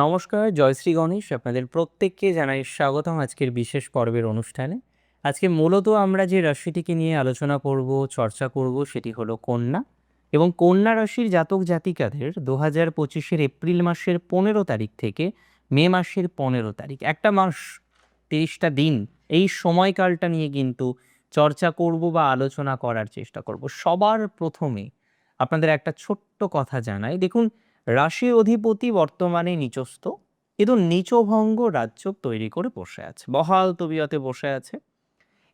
নমস্কার জয়শ্রী গণেশ। আপনাদের প্রত্যেককে জানাই স্বাগতম আজকের বিশেষ পর্বের অনুষ্ঠানে। আজকে মূলত আমরা যে রাশিটিকে নিয়ে আলোচনা করব, চর্চা করব, সেটি হলো কন্যা। এবং কন্যা রাশির জাতক জাতিকাদের দু হাজার পঁচিশের এপ্রিল মাসের পনেরো তারিখ থেকে মে মাসের পনেরো তারিখ, একটা মাস তিরিশটা দিন, এই সময়কালটা নিয়ে কিন্তু চর্চা করব বা আলোচনা করার চেষ্টা করব। সবার প্রথমে আপনাদের একটা ছোট্ট কথা জানাই। দেখুন রাশির অধিপতি বর্তমানে নিচস্থ। কিন্তু নিচভঙ্গ রাজ্য তৈরি করে বসে আছে, বহাল তবিয়তে বসে আছে।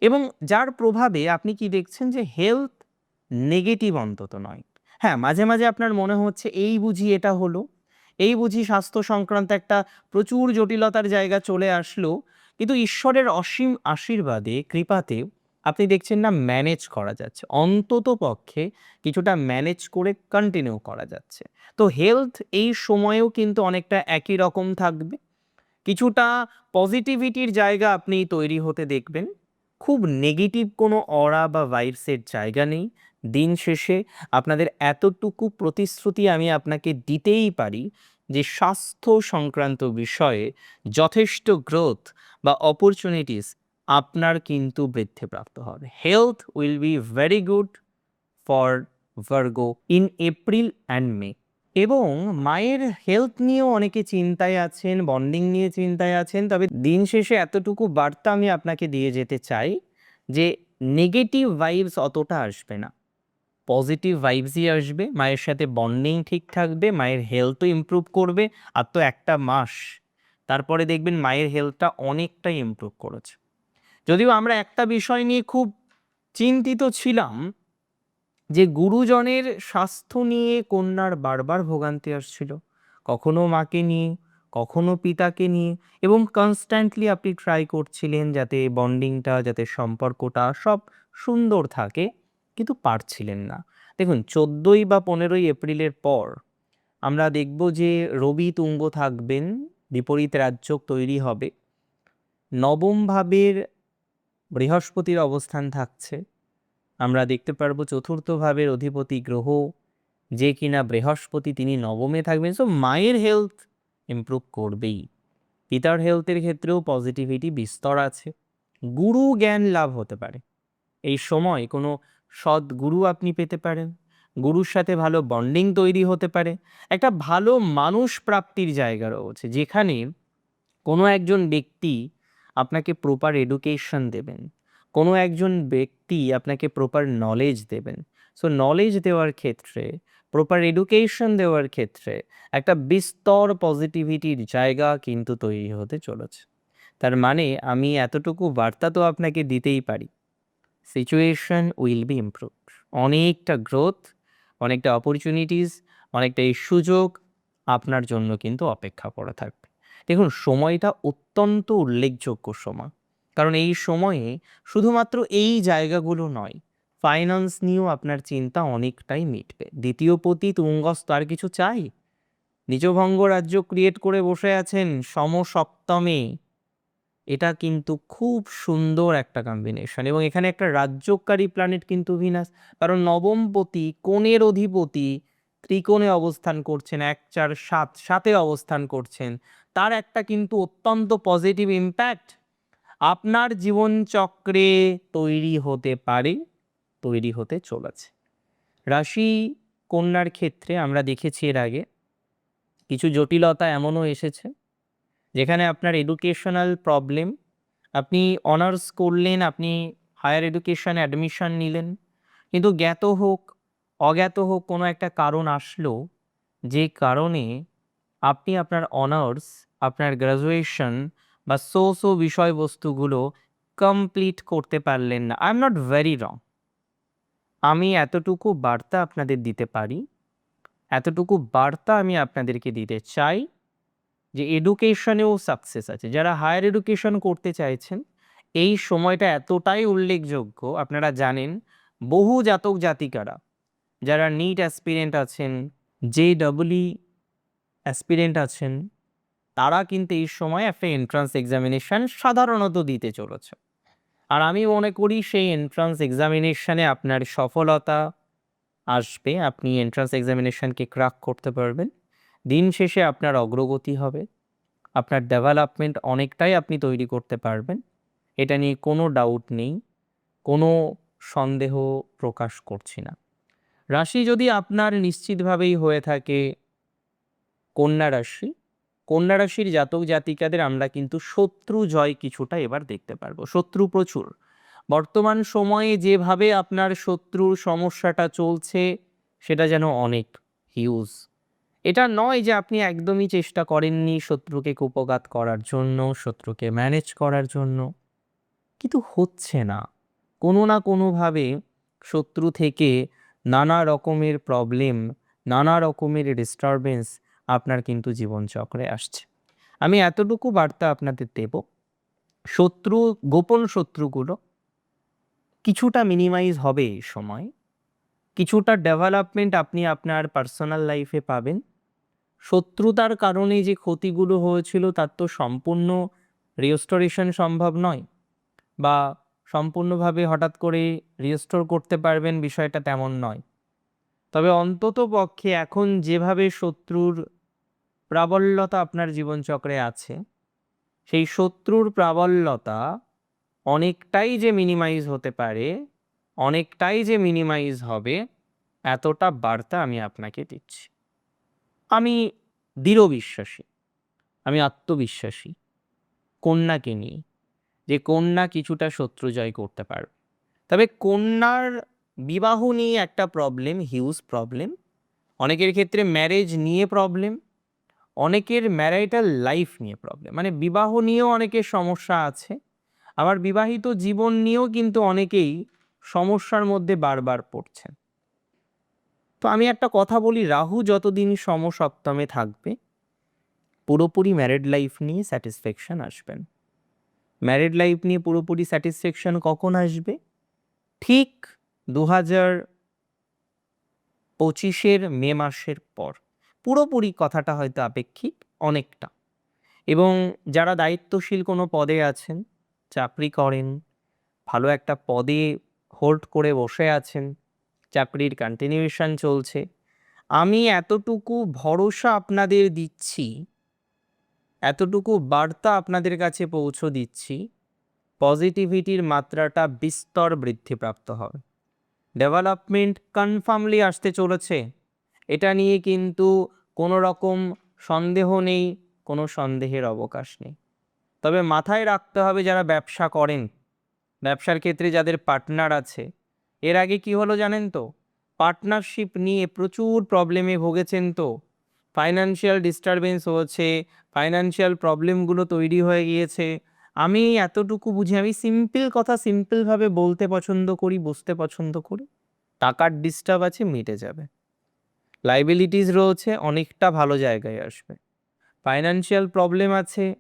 এবং যার প্রভাবে আপনি কি দেখছেন যে হেলথ নেগেটিভ অন্তত নয়। হ্যাঁ মাঝে মাঝে আপনার মনে হচ্ছে, এই বুঝি এটা হলো, এই বুঝি স্বাস্থ্য সংক্রান্ত একটা প্রচুর জটিলতার জায়গা চলে আসলো। কিন্তু ঈশ্বরের অসীম আশীর্বাদে, কৃপাতে আপনি দেখছেন না ম্যানেজ করা যাচ্ছে। অন্তত পক্ষে কিছুটা ম্যানেজ করে কন্টিনিউ করা যাচ্ছে। তো হেলথ এই সময়েও কিন্তু অনেকটা একই রকম থাকবে। কিছুটা পজিটিভিটির জায়গা আপনি তৈরি হতে দেখবেন। খুব নেগেটিভ কোনো অরা বা ভাইবসের জায়গা নেই। দিন শেষে আপনাদের এতটুকু প্রতিশ্রুতি আমি আপনাকে দিতেই পারি যে স্বাস্থ্য সংক্রান্ত বিষয়ে যথেষ্ট গ্রোথ বা অপরচুনিটিস আপনার কিন্তু বৃদ্ধিপ্রাপ্ত হবে। Health will be very good for Virgo in April and May এবং মায়ের হেলথ নিয়েও অনেকে চিন্তায় আছেন বন্ডিং নিয়ে চিন্তায় আছেন, তবে দিন শেষে এতটুকু বার্তা আমি আপনাকে দিয়ে যেতে চাই যে নেগেটিভ ভাইবস অতটা আসবে না। পজিটিভ ভাইবসই আসবে, মায়ের সাথে বন্ডিং ঠিক থাকবে, মায়ের হেলথও ইমপ্রুভ করবে, আর তো একটা মাস। তারপরে দেখবেন মায়ের হেলথটা অনেকটাই ইমপ্রুভ করেছে। যদিও আমরা একটা বিষয় নিয়ে খুব চিন্তিত ছিলাম, যে গুরুজনের স্বাস্থ্য নিয়ে কন্যার বারবার ভোগান্তি আসছিল। কখনো মাকে নিয়ে, কখনো পিতাকে নিয়ে, এবং কনস্ট্যান্টলি আপনি ট্রাই করছিলেন যাতে বন্ডিংটা যাতে সম্পর্কটা সব সুন্দর থাকে, কিন্তু পারছিলেন না। দেখুন, চোদ্দোই বা পনেরোই এপ্রিলের পর আমরা দেখব যে রবি তুঙ্গ থাকবেন, বিপরীত রাজ্য তৈরি হবে। নবম ভাবের বৃহস্পতির অবস্থান থাকছে। আমরা দেখতে পারব চতুর্থ ভাবের অধিপতি গ্রহ, যে কিনা বৃহস্পতি তিনি নবমে থাকবেন। সো মায়ের হেলথ ইমপ্রুভ করবেই। পিতার হেলথের ক্ষেত্রেও পজিটিভিটি বিস্তর আছে। গুরু জ্ঞান লাভ হতে পারে। এই সময় কোনো সৎ গুরু আপনি পেতে পারেন। গুরুর সাথে ভালো বন্ডিং তৈরি হতে পারে। একটা ভালো মানুষ প্রাপ্তির জায়গা রয়েছে, যেখানে কোনো একজন ব্যক্তি আপনাকে প্রপার এডুকেশন দেবেন। কোনো একজন ব্যক্তি আপনাকে প্রপার নলেজ দেবেন। সো নলেজ দেওয়ার ক্ষেত্রে প্রপার এডুকেশন দেওয়ার ক্ষেত্রে একটা বিস্তর পজিটিভিটির জায়গা কিন্তু তৈরি হতে চলেছে। তার মানে আমি এতটুকু বার্তা তো আপনাকে দিতেই পারি। সিচুয়েশন উইল বি ইমপ্রুভ অনেকটা গ্রোথ অনেকটা অপরচুনিটিস অনেকটা এই সুযোগ আপনার জন্য কিন্তু অপেক্ষা করা থাকবে। দেখুন, সময়টা অত্যন্ত উল্লেখযোগ্য সময়। কারণ এই সময়ে শুধুমাত্র এই জায়গাগুলো নয় ফাইন্যান্স নিয়েও আপনার চিন্তা অনেকটাই মিটবে। দ্বিতীয় পতি তুঙ্গস্ত আর কিছু চাই? নিজভঙ্গ রাজ্য ক্রিয়েট করে বসে আছেন সমসপ্তমে। এটা কিন্তু খুব সুন্দর একটা কম্বিনেশন এবং এখানে একটা রাজ্যকারী প্ল্যানেট কিন্তু ভিনাস কারণ নবমপতি কোণের অধিপতি, ত্রিকোণে অবস্থান করছেন, এক চার সাত, সাতে অবস্থান করছেন। তার একটা কিন্তু অত্যন্ত পজিটিভ ইম্প্যাক্ট আপনার জীবনচক্রে তৈরি হতে পারে, তৈরি হতে চলেছে। রাশি কন্যার ক্ষেত্রে আমরা দেখেছি এর আগে কিছু জটিলতা এমনও এসেছে, যেখানে আপনার এডুকেশনাল প্রবলেম আপনি অনার্স করলেন, আপনি হায়ার এডুকেশন অ্যাডমিশন নিলেন, কিন্তু জ্ঞাত হোক, অজ্ঞাত হোক কোনো একটা কারণ আসলো, যে কারণে আপনি আপনার অনার্স আপনার গ্র্যাজুয়েশন বা সো সো বিষয়বস্তুগুলো কমপ্লিট করতে পারলেন না। I am not very wrong আমি এতটুকু বার্তা আপনাদের দিতে পারি, এতটুকু বার্তা আমি আপনাদেরকে দিতে চাই যে এডুকেশনেও সাকসেস আছে। যারা হায়ার এডুকেশন করতে চাইছেন, এই সময়টা এতটাই উল্লেখযোগ্য, আপনারা জানেন, বহু জাতক জাতিকারা, যারা নিট অ্যাসপিরেন্ট আছেন জে ডবলই অ্যাসপিরেন্ট আছেন, তারা কিন্তু এই সময় একটা এন্ট্রান্স এক্সামিনেশন সাধারণত দিতে চলেছে। আর আমি মনে করি সেই এন্ট্রান্স এক্সামিনেশানে আপনার সফলতা আসবে, আপনি এন্ট্রান্স এক্সামিনেশনকে ক্রাক করতে পারবেন। দিন শেষে আপনার অগ্রগতি হবে, আপনার ডেভেলপমেন্ট অনেকটাই আপনি তৈরি করতে পারবেন। এটা নিয়ে কোনো ডাউট নেই, কোনো সন্দেহ প্রকাশ করছি না। রাশি যদি আপনার নিশ্চিতভাবেই হয়ে থাকে কন্যা রাশি। কন্যা রাশির জাতক জাতিকাদের আমরা কিন্তু শত্রু জয় কিছুটা এবার দেখতে পারব। শত্রু প্রচুর। বর্তমান সময়ে যেভাবে আপনার শত্রুর সমস্যাটা চলছে, সেটা যেন অনেক হিউজ এটা নয় যে আপনি একদমই চেষ্টা করেননি শত্রুকে কুপঘাত করার জন্য, শত্রুকে ম্যানেজ করার জন্য। কিন্তু হচ্ছে না। কোনো না কোনোভাবে শত্রু থেকে নানা রকমের প্রবলেম নানা রকমের ডিস্টারবেন্স আপনার কিন্তু জীবনচক্রে আসছে। আমি এতটুকু বার্তা আপনাদের দেব, শত্রু, গোপন শত্রুগুলো কিছুটা মিনিমাইজ হবে এই সময়, কিছুটা ডেভেলপমেন্ট আপনি আপনার পার্সোনাল লাইফে পাবেন। শত্রুতার কারণে যে ক্ষতিগুলো হয়েছিল তার তো সম্পূর্ণ রিস্টোরেশন সম্ভব নয় বা সম্পূর্ণভাবে হঠাৎ করে রিস্টোর করতে পারবেন বিষয়টা তেমন নয়। তবে অন্তত পক্ষে এখন যেভাবে শত্রুর প্রাবল্যতা আপনার জীবনচক্রে আছে, সেই শত্রুর প্রাবল্যতা অনেকটাই যে মিনিমাইজ হতে পারে, অনেকটাই যে মিনিমাইজ হবে, এতটা বার্তা আমি আপনাকে দিচ্ছি। আমি দৃঢ় বিশ্বাসী আমি আত্মবিশ্বাসী, কন্যাকে নিয়ে, যে কন্যা কিছুটা শত্রু জয় করতে পারবে। তবে কন্যার বিবাহ নিয়ে একটা প্রবলেম হিউজ প্রবলেম অনেকের ক্ষেত্রে ম্যারেজ নিয়ে প্রবলেম অনেকের ম্যারাইটাল লাইফ নিয়ে প্রবলেম মানে বিবাহ নিয়েও অনেকের সমস্যা আছে, আবার বিবাহিত জীবন নিয়েও কিন্তু অনেকেই সমস্যার মধ্যে বারবার পড়ছেন। তো আমি একটা কথা বলি, রাহু যতদিন সমসপ্তমে থাকবে, পুরোপুরি ম্যারিড লাইফ নিয়ে স্যাটিসফ্যাকশন আসবেন ম্যারিড লাইফ নিয়ে পুরোপুরি স্যাটিসফ্যাকশন কখন আসবে? ঠিক দু হাজার পঁচিশের মে মাসের পর। পুরোপুরি কথাটা হয়তো আপেক্ষিক অনেকটা। এবং যারা দায়িত্বশীল কোনো পদে আছেন, চাকরি করেন, ভালো একটা পদে হোল্ড করে বসে আছেন, চাকরির কন্টিনিউশন চলছে, আমি এতটুকু ভরসা আপনাদের দিচ্ছি, এতটুকু বার্তা আপনাদের কাছে পৌঁছে দিচ্ছি পজিটিভিটির মাত্রাটা বিস্তর বৃদ্ধিপ্রাপ্ত হবে। ডেভেলপমেন্ট কনফার্মলি আসতে চলেছে। এটা নিয়ে কিন্তু কোনো রকম সন্দেহ নেই, কোনো সন্দেহের অবকাশ নেই। তবে মাথায় রাখতে হবে যারা ব্যবসা করেন, ব্যবসার ক্ষেত্রে যাদের পার্টনার আছে, এর আগে কি হলো জানেন তো? পার্টনারশিপ নিয়ে প্রচুর প্রবলেমে ভুগেছেন তো। ফাইনান্সিয়াল ডিস্টারবেন্স হয়েছে ফাইনান্সিয়াল প্রবলেমগুলো তৈরি হয়ে গিয়েছে আমি এতটুকু বুঝি, আমি সিম্পল কথা সিম্পলভাবে বলতে পছন্দ করি, বুঝতে পছন্দ করি। টাকার ডিস্টার্ব আছে, মিটে যাবে। লাইবিলিটিস রয়েছে, অনেকটা ভালো জায়গায় আসবে। ফাইনান্সিয়াল প্রবলেম আছে,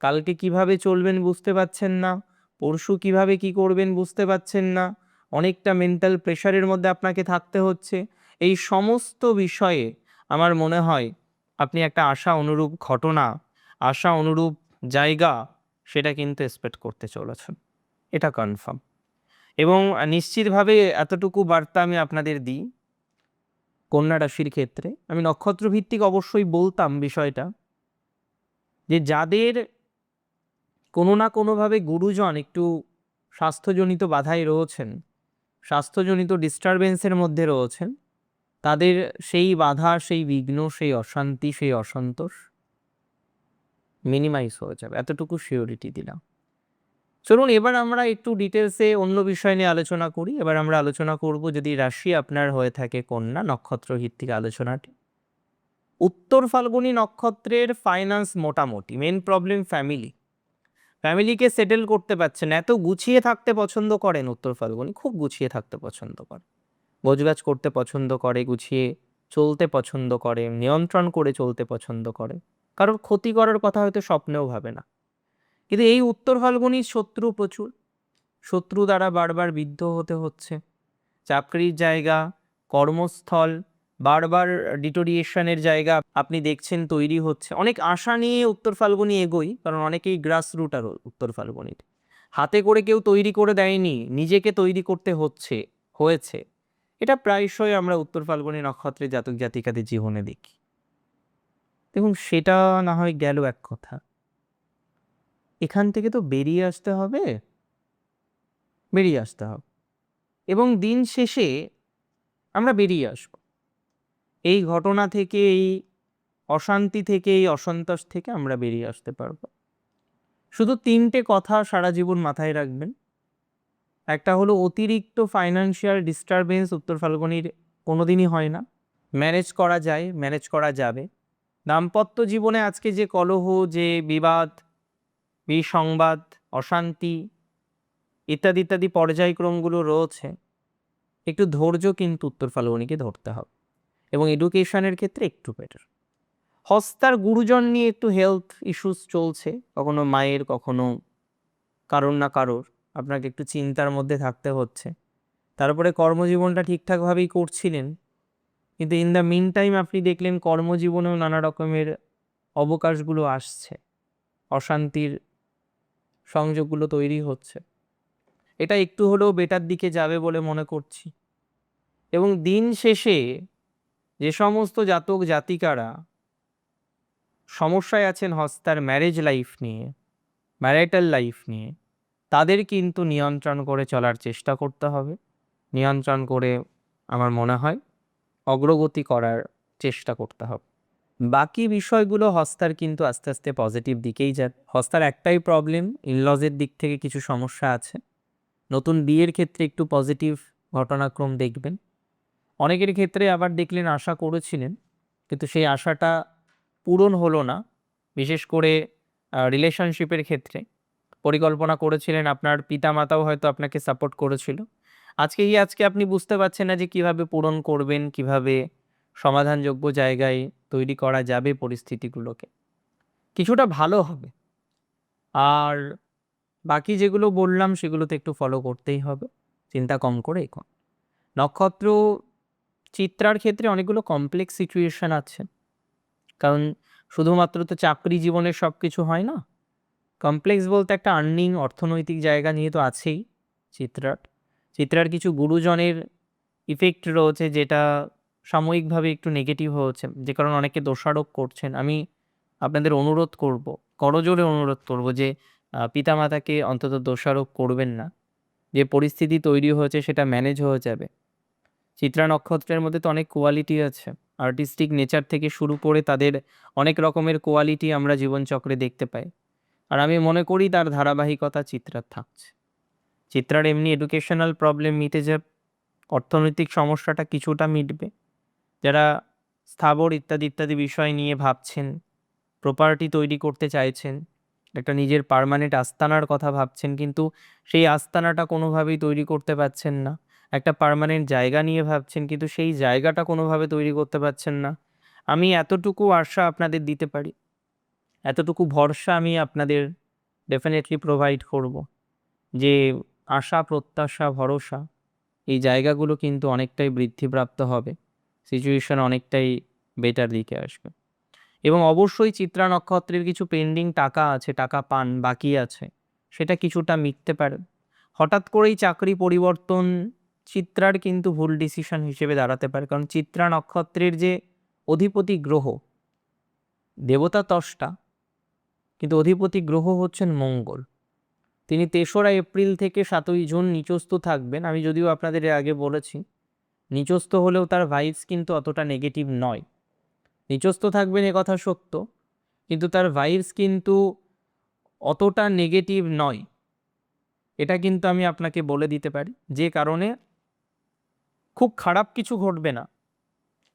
কালকে কীভাবে চলবেন বুঝতে পারছেন না, পরশু কীভাবে কি করবেন বুঝতে পারছেন না, অনেকটা মেন্টাল প্রেশারের মধ্যে আপনাকে থাকতে হচ্ছে। এই সমস্ত বিষয়ে আমার মনে হয়, আপনি একটা আশা অনুরূপ ঘটনা, আশা অনুরূপ জায়গা সেটা কিন্তু এক্সপেক্ট করতে চলেছেন। এটা কনফার্ম এবং নিশ্চিতভাবে এতটুকু বার্তা আমি আপনাদের দিই, কন্যা রাশির ক্ষেত্রে। আমি নক্ষত্র ভিত্তিক অবশ্যই বলতাম বিষয়টা যে যাদের কোনো না কোনোভাবে গুরুজন একটু স্বাস্থ্যজনিত বাধায় রয়েছেন, স্বাস্থ্যজনিত ডিস্টারবেন্সের মধ্যে রয়েছেন, তাদের সেই বাধা, সেই বিঘ্ন, সেই অশান্তি, সেই অসন্তোষ মিনিমাইজ হয়ে যাবে, এতটুকু সিওরিটি দিলাম। চলুন, এবার আমরা একটু ডিটেলসে অন্য বিষয় নিয়ে আলোচনা করি। এবার আমরা আলোচনা করব যদি রাশি আপনার হয়ে থাকে কন্যা নক্ষত্র ভিত্তিক আলোচনাটি। উত্তর ফাল্গুনী নক্ষত্রের ফাইন্যান্স মোটামুটি মেন প্রবলেম ফ্যামিলি ফ্যামিলিকে সেটেল করতে পারছেন, এত গুছিয়ে থাকতে পছন্দ করেন উত্তর ফাল্গুনি, খুব গুছিয়ে থাকতে পছন্দ করে গোছগাছ করতে পছন্দ করে, গুছিয়ে চলতে পছন্দ করে, নিয়ন্ত্রণ করে চলতে পছন্দ করে। কারোর ক্ষতি করার কথা হয়তো স্বপ্নেও ভাবে না। কিন্তু এই উত্তর ফাল্গুনির শত্রু প্রচুর। শত্রু দ্বারা বারবার বিদ্ধ হতে হচ্ছে। চাকরির জায়গা, কর্মস্থল, বারবার ডিটোরিয়েশনের জায়গা আপনি দেখছেন তৈরি হচ্ছে। অনেক আশা নিয়ে উত্তর ফাল্গুনি এগোই, কারণ অনেকেই গ্রাস রুট আর উত্তর ফাল্গুনির। হাতে করে কেউ তৈরি করে দেয়নি, নিজেকে তৈরি করতে হচ্ছে, হয়েছে। এটা প্রায়শই আমরা উত্তর ফাল্গুনি নক্ষত্রের জাতক জাতিকাদের জীবনে দেখি। দেখুন, সেটা না হয় গেল এক কথা। এখান থেকে তো বেরিয়ে আসতে হবে। বেরিয়ে আসতে হবে। এবং দিন শেষে আমরা বেরিয়ে আসব। এই ঘটনা থেকে, এই অশান্তি থেকে, এই অসন্তোষ থেকে আমরা বেরিয়ে আসতে পারব। শুধু তিনটে কথা সারা জীবন মাথায় রাখবেন। একটা হলো, অতিরিক্ত ফাইন্যান্সিয়াল ডিস্টারবেন্স উত্তর ফাল্গুনির কোনোদিনই হয় না। ম্যানেজ করা যায় ম্যানেজ করা যাবে। দাম্পত্য জীবনে আজকে যে কলহ, যে বিবাদ, বিসংবাদ, অশান্তি, ইত্যাদি ইত্যাদি পর্যায়ক্রমগুলো রয়েছে, একটু ধৈর্য কিন্তু উত্তর ফাল্গুনিকে ধরতে হবে এবং এডুকেশনের ক্ষেত্রে একটু বেটার হস্তার গুরুজন নিয়ে একটু হেলথ ইস্যুস চলছে, কখনো মায়ের, কখনো কারোর না কারোর, আপনাকে একটু চিন্তার মধ্যে থাকতে হচ্ছে। তারপরে কর্মজীবনটা ঠিকঠাকভাবেই করছিলেন কিন্তু ইন দ্য মিন টাইম আপনি দেখলেন কর্মজীবনেও নানা রকমের অবকাশগুলো আসছে। অশান্তির সংযোগগুলো তৈরি হচ্ছে। এটা একটু হলেও বেটার দিকে যাবে বলে মনে করছি। এবং দিন শেষে যে সমস্ত জাতক জাতিকারা সমস্যায় আছেন হস্তার ম্যারেজ লাইফ নিয়ে ম্যারিটাল লাইফ নিয়ে, তাদের কিন্তু নিয়ন্ত্রণ করে চলার চেষ্টা করতে হবে। নিয়ন্ত্রণ করে আমার মনে হয় অগ্রগতি করার চেষ্টা করতে হবে। বাকি বিষয়গুলো হস্তার কিন্তু আস্তে আস্তে পজিটিভ দিকেই যাবে হস্তার একটাই প্রবলেম ইনলজের দিক থেকে কিছু সমস্যা আছে। নতুন বিয়ের ক্ষেত্রে একটু পজিটিভ ঘটনাক্রম দেখবেন। অনেকের ক্ষেত্রে আবার দেখলেন আশা করেছিলেন, কিন্তু সেই আশাটা পূরণ হলো না। বিশেষ করে রিলেশনশিপের ক্ষেত্রে। পরিকল্পনা করেছিলেন আপনার পিতামাতাও হয়তো আপনাকে সাপোর্ট করেছিল। আজকে গিয়ে আজকে আপনি বুঝতে পারছেন না যে কীভাবে পূরণ করবেন, কীভাবে সমাধানযোগ্য জায়গায় তৈরি করা যাবে পরিস্থিতিগুলোকে। কিছুটা ভালো হবে। আর বাকি যেগুলো বললাম সেগুলোতে একটু ফলো করতেই হবে। চিন্তা কম করে এখন নক্ষত্র চিত্রার ক্ষেত্রে অনেকগুলো কমপ্লেক্স সিচুয়েশন আছে। কারণ শুধুমাত্র তো চাকরি জীবনের সব কিছু হয় না। কমপ্লেক্স বলতে একটা আর্নিং অর্থনৈতিক জায়গা নিয়ে তো আছেই চিত্রার। চিত্রার কিছু গুরুজনের ইফেক্ট রয়েছে যেটা সাময়িকভাবে একটু নেগেটিভ হয়েছে, যে কারণে অনেকে দোষারোপ করছেন। আমি আপনাদের অনুরোধ করব, করজোরে অনুরোধ করব যে পিতামাতাকে অন্তত দোষারোপ করবেন না। যে পরিস্থিতি তৈরি হয়েছে সেটা ম্যানেজ হয়ে যাবে। চিত্রা নক্ষত্রের মধ্যে তো অনেক কোয়ালিটি আছে। আর্টিস্টিক নেচার থেকে শুরু করে তাদের অনেক রকমের কোয়ালিটি আমরা জীবনচক্রে দেখতে পাই। আর আমি মনে করি তার ধারাবাহিকতা চিত্রার থাকছে। চিত্রার এমনি এডুকেশনাল প্রবলেম মিটে যাবে অর্থনৈতিক সমস্যাটা কিছুটা মিটবে। যারা স্থাবর ইত্যাদি ইত্যাদি বিষয় নিয়ে ভাবছেন প্রপার্টি তৈরি করতে চাইছেন, একটা নিজের পারমানেন্ট আস্তানার কথা ভাবছেন, কিন্তু সেই আস্তানাটা কোনোভাবেই তৈরি করতে পারছেন না। একটা পারমানেন্ট জায়গা নিয়ে ভাবছেন, কিন্তু সেই জায়গাটা কোনোভাবে তৈরি করতে পারছেন না। আমি এতটুকু আশা আপনাদের দিতে পারি। এতটুকু ভরসা আমি আপনাদের ডেফিনেটলি প্রোভাইড করব। যে আশা, প্রত্যাশা, ভরসা, এই জায়গাগুলো কিন্তু অনেকটাই বৃদ্ধিপ্রাপ্ত হবে। সিচুয়েশন অনেকটাই বেটার দিকে আসবে। এবং অবশ্যই চিত্রা নক্ষত্রের কিছু পেন্ডিং টাকা আছে, টাকা পান, বাকি আছে, সেটা কিছুটা মিটতে পারে। হঠাৎ করেই চাকরি পরিবর্তন চিত্রার কিন্তু ভুল ডিসিশন হিসেবে দাঁড়াতে পারে। কারণ চিত্রা নক্ষত্রের যে অধিপতি গ্রহ, দেবতা তষ্টা, কিন্তু অধিপতি গ্রহ হচ্ছেন মঙ্গল। তিনি তেসরা এপ্রিল থেকে সাতই জুন নিচস্থ থাকবেন। আমি যদিও আপনাদের আগে বলেছি, নিচস্থ হলেও তার ভাইবস কিন্তু অতটা নেগেটিভ নয়। নিচস্থ থাকবেন এ কথা সত্য, কিন্তু তার ভাইবস কিন্তু অতটা নেগেটিভ নয়। এটা কিন্তু আমি আপনাকে বলে দিতে পারি, যে কারণে খুব খারাপ কিছু ঘটবে না।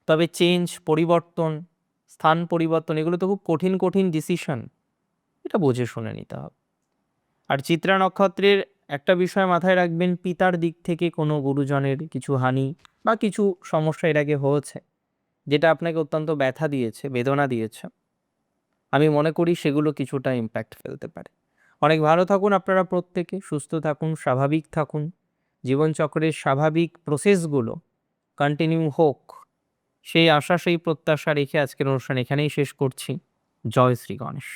তবে চেঞ্জ পরিবর্তন, স্থান পরিবর্তন, এগুলো তো খুব কঠিন কঠিন ডিসিশন এটা বুঝে শুনে নিতে হবে। আর চিত্রা নক্ষত্রের একটা বিষয় মাথায় রাখবেন, পিতার দিক থেকে কোনো গুরুজনের কিছু হানি বা কিছু সমস্যা এর আগে হয়েছে, যেটা আপনাকে অত্যন্ত ব্যথা দিয়েছে, বেদনা দিয়েছে। আমি মনে করি সেগুলো কিছুটা ইম্প্যাক্ট ফেলতে পারে। অনেক ভালো থাকুন আপনারা প্রত্যেকে, সুস্থ থাকুন, স্বাভাবিক থাকুন। জীবনচক্রের স্বাভাবিক প্রসেসগুলো কন্টিনিউ হোক। সেই আশা, সেই প্রত্যাশা রেখে আজকের অনুষ্ঠান এখানেই শেষ করছি। জয় শ্রী গণেশ।